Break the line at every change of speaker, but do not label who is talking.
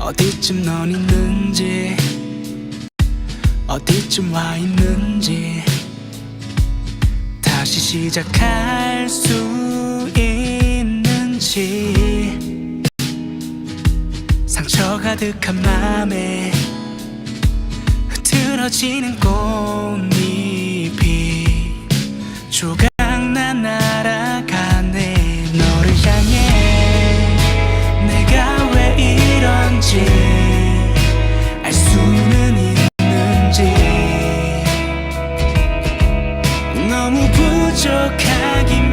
어디쯤 넌 있는지 어디쯤 와 있는지 다시 시작할 수 있는지. 상처 가득한 맘에 흐트러지는 꽃잎이 조각 있는지. 너무 부족하기만